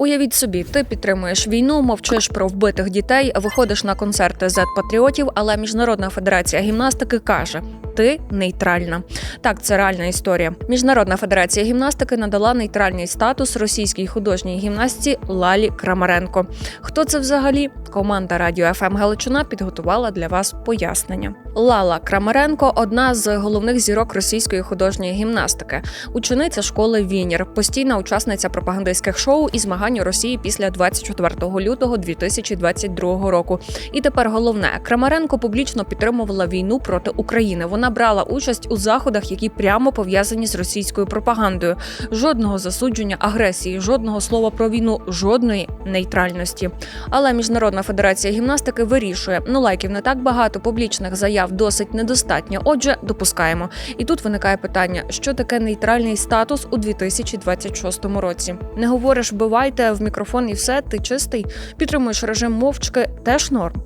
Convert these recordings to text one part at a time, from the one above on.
Уявіть собі, ти підтримуєш війну, мовчиш про вбитих дітей, виходиш на концерти Z-патріотів, але Міжнародна федерація гімнастики каже: ти нейтральна. Так, це реальна історія. Міжнародна федерація гімнастики надала нейтральний статус російській художній гімнастці Лалі Крамаренко. Хто це взагалі? Команда Радіо ФМ Галичина підготувала для вас пояснення. Лала Крамаренко одна з головних зірок російської художньої гімнастики, учениця школи Вінір, постійна учасниця пропагандистських шоу і змагань у Росії після 24 лютого 2022 року. І тепер головне Крамаренко публічно підтримувала війну проти України. Вона брала участь у заходах, які прямо пов'язані з російською пропагандою. Жодного засудження агресії, жодного слова про війну, жодної нейтральності. Але міжнародна федерація гімнастики вирішує: ну лайків не так багато, публічних заяв досить недостатньо. Отже, допускаємо. І тут виникає питання: що таке нейтральний статус у 2026 році? Не говориш, вбивайте в мікрофон і все, ти чистий, підтримуєш режим мовчки, теж норм.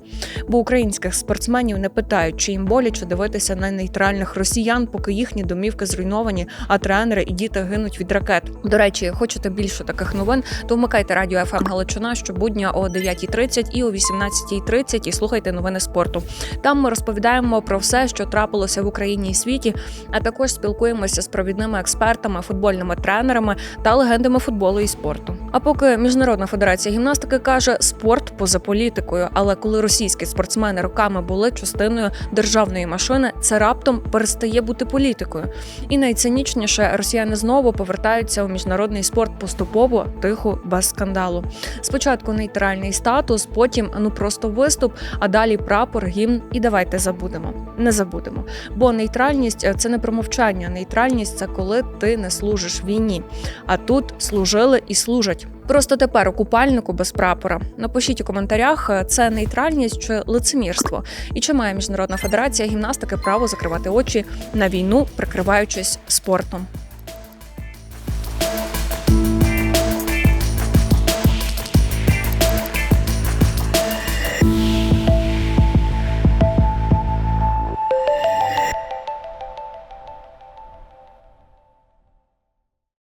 Бо українських спортсменів не питають, чи їм боляче дивитися на нейтральних росіян, поки їхні домівки зруйновані, а тренери і діти гинуть від ракет. До речі, хочете більше таких новин, то вмикайте радіо ФМ Галичина щобудня о 9.30 і о 18.30 і слухайте новини спорту. Там ми розповідаємо про все, що трапилося в Україні і світі, а також спілкуємося з провідними експертами, футбольними тренерами та легендами футболу і спорту. А поки міжнародна федерація гімнастики каже спорт поза політикою, але коли російські спортсмени роками були частиною державної машини, це раптом перестає бути політикою. І найцинічніше росіяни знову повертаються у міжнародний спорт поступово, тихо, без скандалу. Спочатку нейтральний статус, потім ну просто виступ, а далі прапор, гімн. І давайте забудемо. Не забудемо. Бо нейтральність це не про мовчання. Нейтральність це коли ти не служиш війні. А тут служили і служать. Просто тепер у купальнику без прапора. Напишіть у коментарях, е, це нейтральність чи лицемірство, і чи має міжнародна федерація гімнастики право закривати очі на війну, прикриваючись спортом.